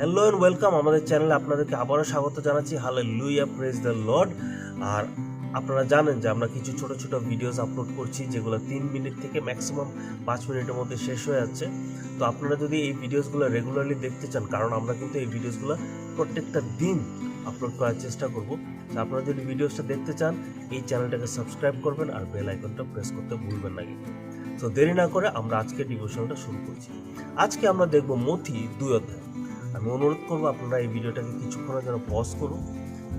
Hello and welcome আমাদের চ্যানেলে আপনাদেরকে আবারও স্বাগত জানাচ্ছি। Hallelujah praise the lord আর আপনারা জানেন যে আমরা কিছু ছোট ছোট ভিডিওস আপলোড করছি, যেগুলো তিন মিনিট থেকে ম্যাক্সিমাম পাঁচ মিনিটের মধ্যে শেষ হয়ে যাচ্ছে। তো আপনারা যদি এই ভিডিওসগুলো রেগুলারলি দেখতে চান, কারণ আমরা কিন্তু এই ভিডিওসগুলো প্রত্যেকটা দিন আপলোড করার চেষ্টা করব। তো আপনারা যদি ভিডিওসটা দেখতে চান, এই চ্যানেলটাকে সাবস্ক্রাইব করবেন আর বেল আইকনটা প্রেস করতে ভুলবেন না কিন্তু। তো দেরি না করে আমরা আজকে ডিভোশনটা শুরু করছি। আজকে আমরা দেখব মথি দুই অধ্যায়। আমি অনুরোধ করব আপনারা এই ভিডিওটাকে কিছুক্ষণের জন্য পজ করুন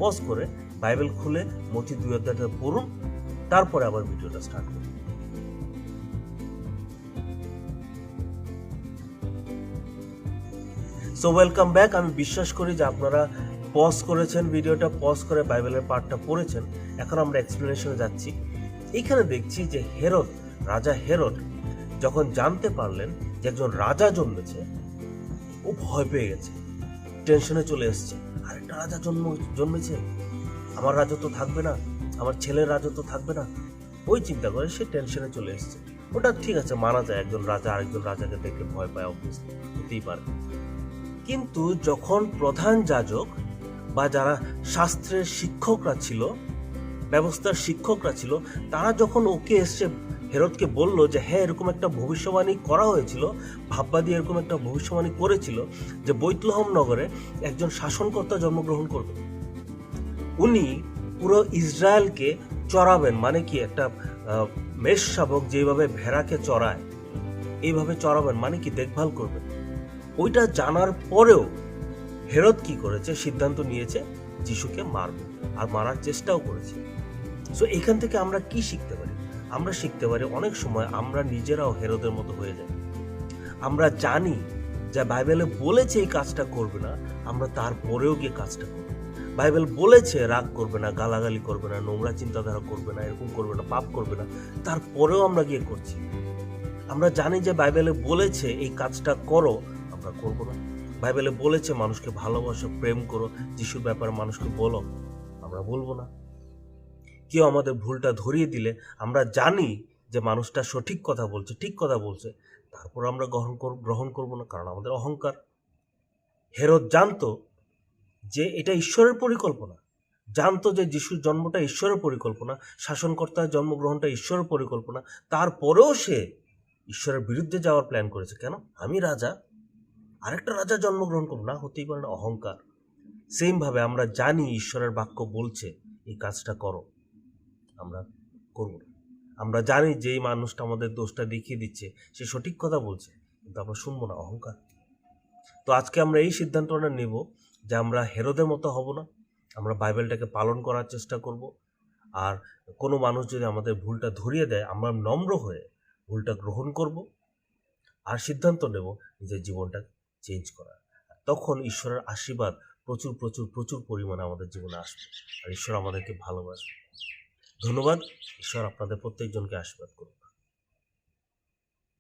পজ করে বাইবেল খুলে মথি দুই অধ্যায়টা পড়ুন, তারপরে আবার ভিডিওটা স্টার্ট করুন। সো ওয়েলকাম ব্যাক আমি বিশ্বাস করি যে আপনারা পজ করেছেন ভিডিওটা পজ করে বাইবেলের পার্টটা পড়েছেন। এখন আমরা এক্সপ্লেনেশনে যাচ্ছি। এখানে দেখছি যে হেরদ, রাজা হেরদ যখন জানতে পারলেন যে একজন রাজা জন্মেছে ও ভয় পেয়ে গেছে। টেনশনে চলে এসছে। আরেকটা রাজা জন্ম, জন্মেছে? আমার রাজত্ব থাকবে না, আমার ছেলের রাজত্ব থাকবে না। ওই চিন্তা করে সে টেনশনে চলে এসছে। ওটা ঠিক আছে, মানা যায়, একজন রাজা আরেকজন রাজাকে দেখে ভয় পায় অবভিয়াসলি হতেই পারে। কিন্তু যখন প্রধান যাজক বা যারা শাস্ত্রের শিক্ষকরা ছিল, ব্যবস্থার শিক্ষকরা ছিল, তারা যখন ওকে এসে হেরতকে বলল যে হ্যাঁ এরকম একটা ভবিষ্যবাণী করা হয়েছিল ভাববাদী এরকম একটা ভবিষ্যবাণী করেছিল যে, বৈতলহম নগরে একজন শাসনকর্তা জন্মগ্রহণ করবে। উনি পুরো ইসরায়েলকে চড়াবেন মানে কি একটা মেষ শাবক যেভাবে ভেড়াকে চড়ায়, এইভাবে চড়াবেন মানে কি দেখভাল করবেন? ওইটা জানার পরেও হেরত কি করেছে? সিদ্ধান্ত নিয়েছে, যিশুকে মারবে, আর মারার চেষ্টাও করেছে। সো এখান থেকে আমরা কি শিখতে আমরা শিখতে পারি, অনেক সময় আমরা নিজেরাও হেরোদের মতো হয়ে যাই। আমরা জানি যে বাইবেলে বলেছে এই কাজটা করবে না, আমরা তারপরেও গিয়ে কাজটা করব বাইবেল বলেছে রাগ করবে না, গালাগালি করবে না, নোংরা চিন্তাধারা করবে না, এরকম করবে না, পাপ করবে না, তারপরেও আমরা গিয়ে করছি। আমরা জানি যে বাইবেলে বলেছে এই কাজটা করো, আমরা করব না। বাইবেলে বলেছে মানুষকে ভালোবাসো, প্রেম করো, যিশুর ব্যাপারে মানুষকে বলো, আমরা বলব না। কেউ আমাদের ভুলটা ধরিয়ে দিলে আমরা জানি যে মানুষটা সঠিক কথা বলছে, ঠিক কথা বলছে, তারপর আমরা গ্রহণ কর, গ্রহণ করব না, কারণ আমাদের অহংকার। হেরত জানতো যে এটা ঈশ্বরের পরিকল্পনা। জানতো যে যিশুর জন্মটা ঈশ্বরের পরিকল্পনা, শাসনকর্তার জন্মগ্রহণটা ঈশ্বরের পরিকল্পনা, তারপরেও সে ঈশ্বরের বিরুদ্ধে যাওয়ার প্ল্যান করেছে। কেন? আমি রাজা, আরেকটা রাজা জন্মগ্রহণ করব, না হতেই পারে না, অহংকার। সেমভাবে আমরা জানি ঈশ্বরের বাক্য বলছে, এই কাজটা করো। আমরা করব না। আমরা জানি যে এই মানুষটা আমাদের দোষটা দেখিয়ে দিচ্ছে, সে সঠিক কথা বলছে, কিন্তু আমরা শুনব না, অহংকার। তো আজকে আমরা এই সিদ্ধান্তটা নেব যে আমরা হেরোদের মতো হব না, আমরা বাইবেলটাকে পালন করার চেষ্টা করব, আর কোনো মানুষ যদি আমাদের ভুলটা ধরিয়ে দেয়, আমরা নম্র হয়ে ভুলটা গ্রহণ করব, আর সিদ্ধান্ত নেব নিজের জীবনটা চেঞ্জ করার। তখন ঈশ্বরের আশীর্বাদ প্রচুর প্রচুর প্রচুর পরিমাণে আমাদের জীবনে আসবে, আর ঈশ্বর আমাদেরকে ভালোবাসবে। ধন্যবাদ। ঈশ্বর আপনাদের প্রত্যেকজনকে আশীর্বাদ করুন।